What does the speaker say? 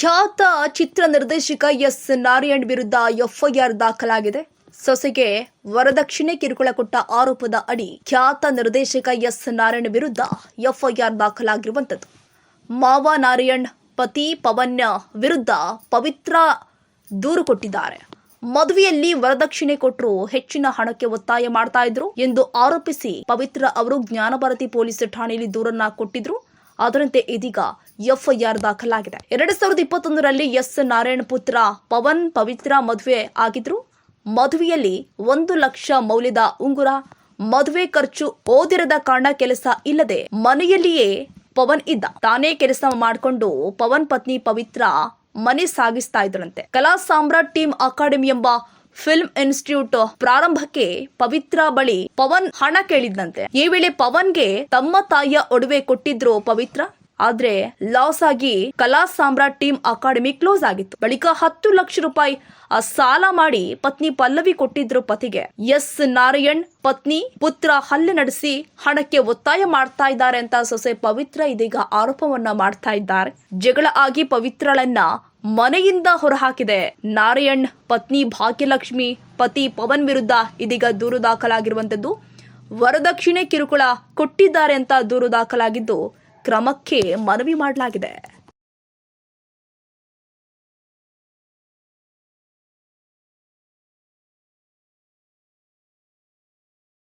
ಖ್ಯಾತ ಚಿತ್ರ ನಿರ್ದೇಶಕ ಎಸ್ ನಾರಾಯಣ್ ವಿರುದ್ಧ ಎಫ್ಐಆರ್ ದಾಖಲಾಗಿದೆ. ಸೊಸೆಗೆ ವರದಕ್ಷಿಣೆ ಕಿರುಕುಳ ಕೊಟ್ಟ ಆರೋಪದ ಅಡಿ ಖ್ಯಾತ ನಿರ್ದೇಶಕ ಎಸ್ ನಾರಾಯಣ್ ವಿರುದ್ಧ ಎಫ್ಐಆರ್ ದಾಖಲಾಗಿರುವಂಥದ್ದು. ಮಾವ ನಾರಾಯಣ್, ಪತಿ ಪವನ್ ವಿರುದ್ಧ ಪವಿತ್ರ ದೂರು ಕೊಟ್ಟಿದ್ದಾರೆ. ಮದುವೆಯಲ್ಲಿ ವರದಕ್ಷಿಣೆ ಕೊಟ್ಟರು ಹೆಚ್ಚಿನ ಹಣಕ್ಕೆ ಒತ್ತಾಯ ಮಾಡ್ತಾ ಇದ್ರು ಎಂದು ಆರೋಪಿಸಿ ಪವಿತ್ರ ಅವರು ಜ್ಞಾನಭಾರತಿ ಪೊಲೀಸ್ ಠಾಣೆಯಲ್ಲಿ ದೂರನ್ನ ಕೊಟ್ಟಿದ್ರು. ಅದರಂತೆ ಇದೀಗ ಎಫ್ಐಆರ್ ದಾಖಲಾಗಿದೆ. ಎರಡ್ ಸಾವಿರದ ಇಪ್ಪತ್ತೊಂದರಲ್ಲಿ ಎಸ್. ನಾರಾಯಣ್ ಪುತ್ರ ಪವನ್ ಪವಿತ್ರ ಮದುವೆ ಆಗಿದ್ರು. ಮದುವೆಯಲ್ಲಿ ಒಂದು ಲಕ್ಷ ಮೌಲ್ಯದ ಉಂಗುರ, ಮದುವೆ ಖರ್ಚು ಓದಿರದ ಕಾರಣ ಕೆಲಸ ಇಲ್ಲದೆ ಮನೆಯಲ್ಲಿಯೇ ಪವನ್ ಇದ್ದ. ತಾನೇ ಕೆಲಸ ಮಾಡಿಕೊಂಡು ಪವನ್ ಪತ್ನಿ ಪವಿತ್ರ ಮನೆ ಸಾಗಿಸ್ತಾ ಇದ್ರಂತೆ. ಕಲಾ ಸಾಮ್ರಾಟ್ ಟೀಮ್ ಅಕಾಡೆಮಿ ಎಂಬ ಫಿಲ್ಮ್ ಇನ್ಸ್ಟಿಟ್ಯೂಟ್ ಪ್ರಾರಂಭಕ್ಕೆ ಪವಿತ್ರ ಬಳಿ ಪವನ್ ಹಣ ಕೇಳಿದ್ನಂತೆ. ಈ ವೇಳೆ ಪವನ್ಗೆ ತಮ್ಮ ತಾಯಿಯ ಒಡವೆ ಕೊಟ್ಟಿದ್ರು ಪವಿತ್ರ. ಆದ್ರೆ ಲಾಸ್ ಆಗಿ ಕಲಾ ಸಾಮ್ರಾಟ್ ಟೀಮ್ ಅಕಾಡೆಮಿ ಕ್ಲೋಸ್ ಆಗಿತ್ತು. ಬಳಿಕ ಹತ್ತು ಲಕ್ಷ ರೂಪಾಯಿ, ಆ ಸಾಲ ಮಾಡಿ ಪತ್ನಿ ಪಲ್ಲವಿ ಕೊಟ್ಟಿದ್ರು ಪತಿಗೆ. ಎಸ್ ನಾರಾಯಣ್ ಪತ್ನಿ ಪುತ್ರ ಹಲ್ಲೆ ನಡೆಸಿ ಹಣಕ್ಕೆ ಒತ್ತಾಯ ಮಾಡ್ತಾ ಇದ್ದಾರೆ ಅಂತ ಸೊಸೆ ಪವಿತ್ರ ಇದೀಗ ಆರೋಪವನ್ನ ಮಾಡ್ತಾ ಇದ್ದಾರೆ. ಜಗಳ ಆಗಿ ಪವಿತ್ರಳನ್ನ ಮನೆಯಿಂದ ಹೊರಹಾಕಿದೆ. ನಾರಾಯಣ್ ಪತ್ನಿ ಭಾಗ್ಯಲಕ್ಷ್ಮಿ, ಪತಿ ಪವನ್ ವಿರುದ್ಧ ಇದೀಗ ದೂರು ದಾಖಲಾಗಿರುವಂತದ್ದು ವರದಕ್ಷಿಣೆ ಕಿರುಕುಳ ಕೊಟ್ಟಿದ್ದಾರೆ ಅಂತ ದೂರು ದಾಖಲಾಗಿದ್ದು ಕ್ರಮಕ್ಕೆ ಮನವಿ ಮಾಡಲಾಗಿದೆ.